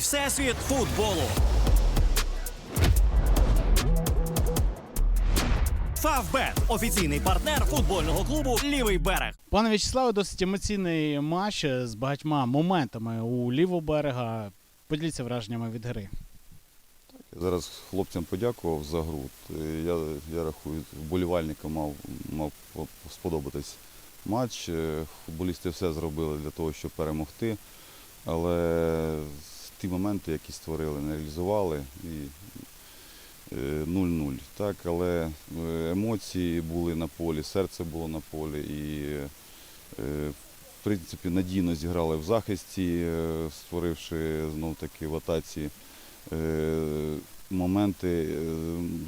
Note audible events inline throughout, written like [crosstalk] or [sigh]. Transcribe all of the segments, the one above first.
всесвіт футболу. Фавбет офіційний партнер футбольного клубу Лівий берег. Пане В'ячеславе, досить емоційний матч з багатьма моментами у лівого берега. Поділіться враженнями від гри. Я Зараз хлопцям подякував за гру. Е, Я, я рахую, вболівальникам мав, мав сподобатись матч. Е, Футболісти все зробили для того, щоб перемогти. Але ті моменти, які створили, не реалізували. І е, 0-0. Так, але е, емоції були на полі, серце було на полі. І, е, в принципі, надійно зіграли в захисті, е, створивши знов таки в атаці Е, моменти е,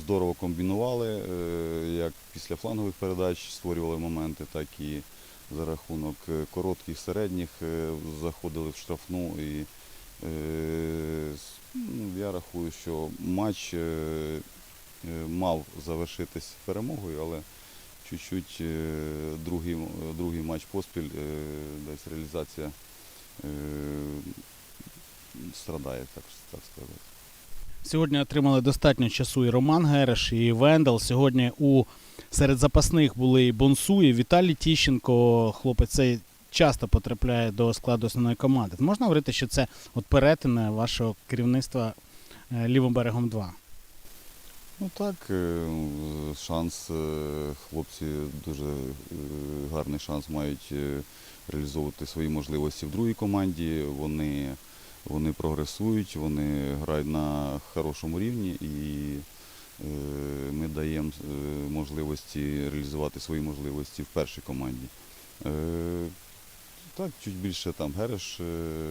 здорово комбінували, е, як після флангових передач створювали моменти, так і за рахунок е, коротких, середніх е, заходили в штрафну. І, е, я рахую, що матч е, е, мав завершитись перемогою, але чуть-чуть е, другий, другий матч поспіль, е, десь реалізація е, страдає, так, так сказати. Сьогодні отримали достатньо часу і Роман Гереш, і Вендел. Сьогодні у серед запасних були і Бонсу, і Віталій Тіщенко. Хлопець цей часто потрапляє до складу основної команди. Можна говорити, що це от перетин вашого керівництва е, лівим берегом 2? Ну так, е, шанс, е, хлопці дуже гарний шанс мають реалізовувати свої можливості в другій команді. Вони, вони прогресують, вони грають на хорошому рівні і ми даємо можливості реалізувати свої можливості в першій команді. Так, чуть більше там Гереш е,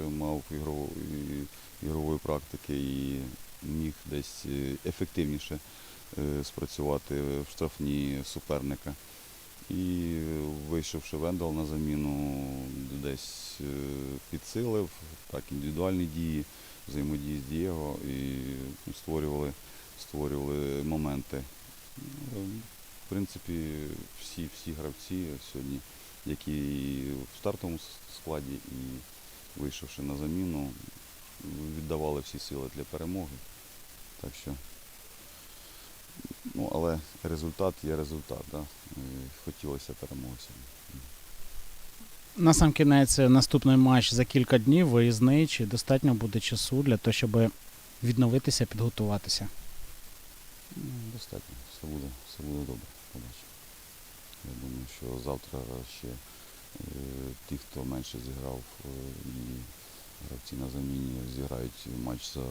мав ігрової, ігрової практики і міг десь е, ефективніше е, спрацювати в штрафні суперника. І вийшовши Вендел на заміну, десь підсилив, так, індивідуальні дії, взаємодії з Дієго і створювали, створювали моменти. Ну, В принципі, всі, всі гравці сьогодні, які і в стартовому складі, і вийшовши на заміну, віддавали всі сили для перемоги. Так що, ну, але результат є результат. Да? Хотілося перемоги сьогодні. На сам кінець е, наступний матч за кілька днів, виїзний. Чи достатньо буде часу для того, щоб відновитися, підготуватися? Ну, Достатньо, все буде, все буде добре, побачимо. Думаю, що завтра ще е, ті, хто менше зіграв, е, і гравці на заміні зіграють матч за,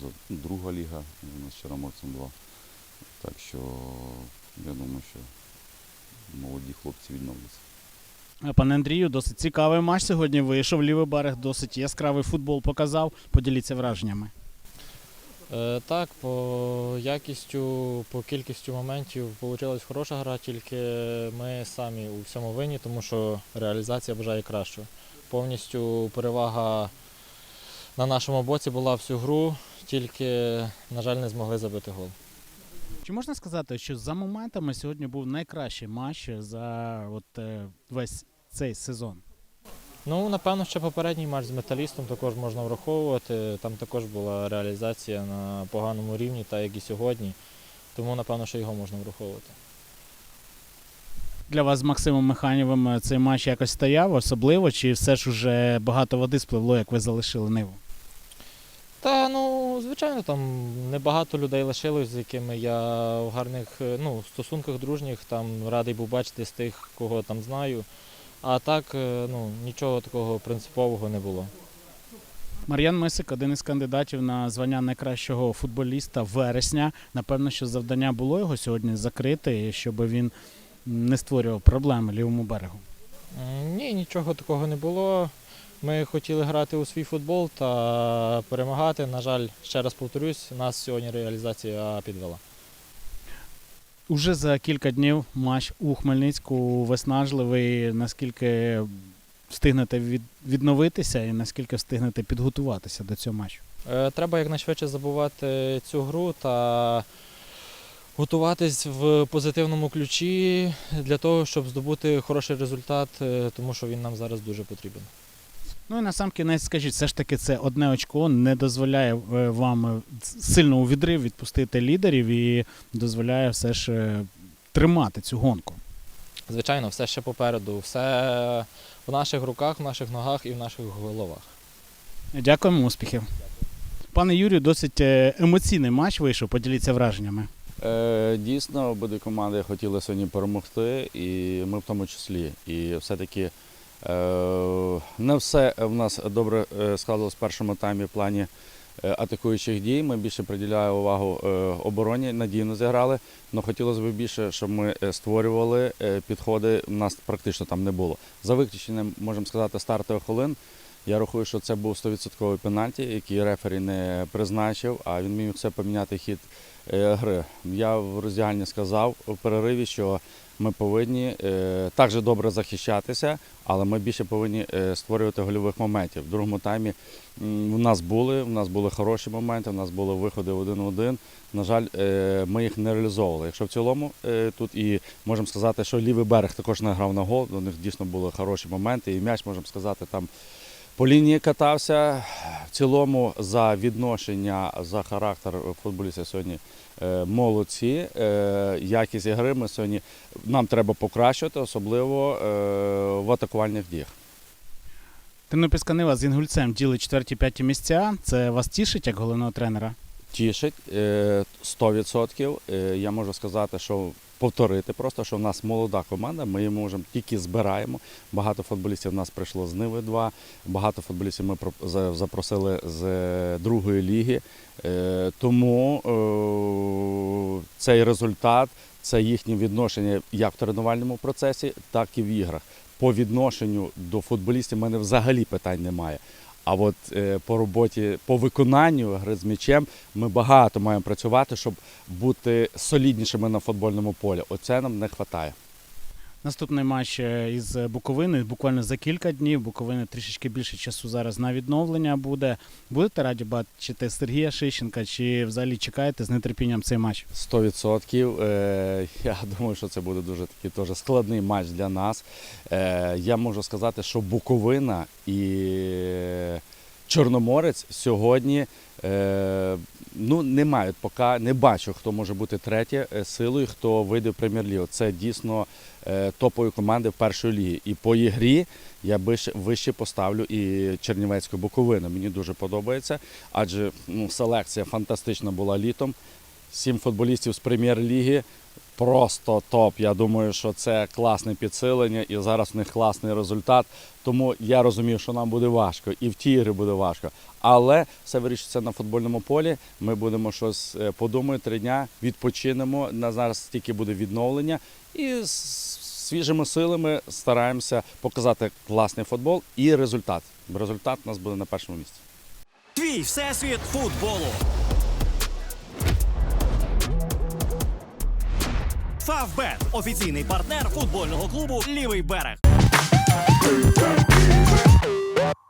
за ну, друга ліга, у нас Чорноморцем 2. Так що я думаю, що молоді хлопці відновляться. Пане Андрію, досить цікавий матч сьогодні вийшов. Лівий берег досить яскравий футбол показав. Поділіться враженнями. Е, Так, по якістю, по кількістю моментів вийшла хороша гра, тільки ми самі у всьому винні, тому що реалізація бажає кращого. Повністю перевага на нашому боці була всю гру, тільки, на жаль, не змогли забити гол. Чи можна сказати, що за моментами сьогодні був найкращий матч за от, е, весь цей сезон? Ну, напевно, ще попередній матч з металістом також можна враховувати. Там також була реалізація на поганому рівні, так як і сьогодні. Тому, напевно, що його можна враховувати. Для вас з Максимом Механєвим цей матч якось стояв особливо, чи все ж уже багато води спливло, як ви залишили ниву? Та ну, звичайно, там небагато людей лишилось, з якими я в гарних ну, стосунках дружніх там радий був бачити з тих, кого там знаю. А так, е, ну, нічого такого принципового не було. Мар'ян Мисик, один із кандидатів на звання найкращого футболіста вересня. Напевно, що завдання було його сьогодні закрити, щоб він не створював проблеми лівому берегу. Ні, нічого такого не було. Ми хотіли грати у свій футбол та перемагати. На жаль, ще раз повторюсь, нас сьогодні реалізація підвела. Уже за кілька днів матч у Хмельницьку виснажливий. Наскільки встигнете від, відновитися і наскільки встигнете підготуватися до цього матчу? Е, Треба якнайшвидше забувати цю гру та готуватись в позитивному ключі для того, щоб здобути хороший результат, е, тому що він нам зараз дуже потрібен. Ну і на сам кінець скажіть, все ж таки це одне очко не дозволяє е, вам е, сильно у відрив відпустити лідерів і дозволяє все ж е, тримати цю гонку. Звичайно, все ще попереду, все в наших руках, в наших ногах і в наших головах. Дякуємо, успіхів. Пане Юрію, досить емоційний матч вийшов. Поділіться враженнями. Е, Дійсно, обидві команди хотіли сьогодні перемогти, і ми в тому числі. І все-таки не все в нас добре е, складалось в першому таймі в плані е, атакуючих дій. Ми більше приділяємо увагу е, обороні, надійно зіграли. Але хотілося б більше, щоб ми е, створювали е, підходи. У нас практично там не було. За виключенням, можемо сказати, стартових хвилин. Я рахую, що це був 100% пенальті, який рефері не призначив, а він міг все поміняти хід е, гри. Я в роздягальні сказав у перериві, що ми повинні е, так же добре захищатися, але ми більше повинні е, створювати гольових моментів. В другому таймі в нас були, в нас були хороші моменти, в нас були виходи один в один. На жаль, ми їх не реалізовували. Якщо в цілому тут і можемо сказати, що лівий берег також не грав на гол, у них дійсно були хороші моменти, і м'яч, можемо сказати, там по лінії катався. В цілому за відношення, за характер футболістів сьогодні е, молодці. Е, Якість ігри ми сьогодні нам треба покращувати, особливо е, в атакувальних діях. Тернопільська Нива з Інгульцем ділить четверті-п'яті місця. Це вас тішить як головного тренера? Тішить 100%. Е, Я можу сказати, що повторити просто, що в нас молода команда, ми її можемо тільки збираємо. Багато футболістів в нас прийшло з Ниви 2, багато футболістів ми про- запросили з другої ліги. Е, Тому е, цей результат це їхнє відношення як в тренувальному процесі, так і в іграх. По відношенню до футболістів в мене взагалі питань немає. А от е, по роботі, по виконанню гри з м'ячем ми багато маємо працювати, щоб бути соліднішими на футбольному полі. Оце нам не вистачає. Наступний матч е, із Буковини буквально за кілька днів. Буковини трішечки більше часу зараз на відновлення буде. Будете раді бачити Сергія Шищенка чи взагалі чекаєте з нетерпінням цей матч? 100%. Е, [laughs] Я думаю, що це буде дуже такий теж складний матч для нас. Е, Я можу сказати, що Буковина і Чорноморець сьогодні е, ну, не мають поки, не бачу, хто може бути третє е, силою, хто вийде в прем'єр-лігу. Це дійсно е, топові команди в першої ліги. І по ігрі я вище, вище поставлю і Чернівецьку Буковину. Мені дуже подобається, адже ну, селекція фантастична була літом. Сім футболістів з прем'єр-ліги. Просто топ. Я думаю, що це класне підсилення і зараз в них класний результат. Тому я розумію, що нам буде важко, і в ті ігри буде важко. Але все вирішиться на футбольному полі. Ми будемо щось е, подумати, три дня відпочинемо. На зараз тільки буде відновлення, і з свіжими силами стараємося показати класний футбол і результат. Результат у нас буде на першому місці. Твій всесвіт футболу. Фавбет офіційний партнер футбольного клубу Лівий берег.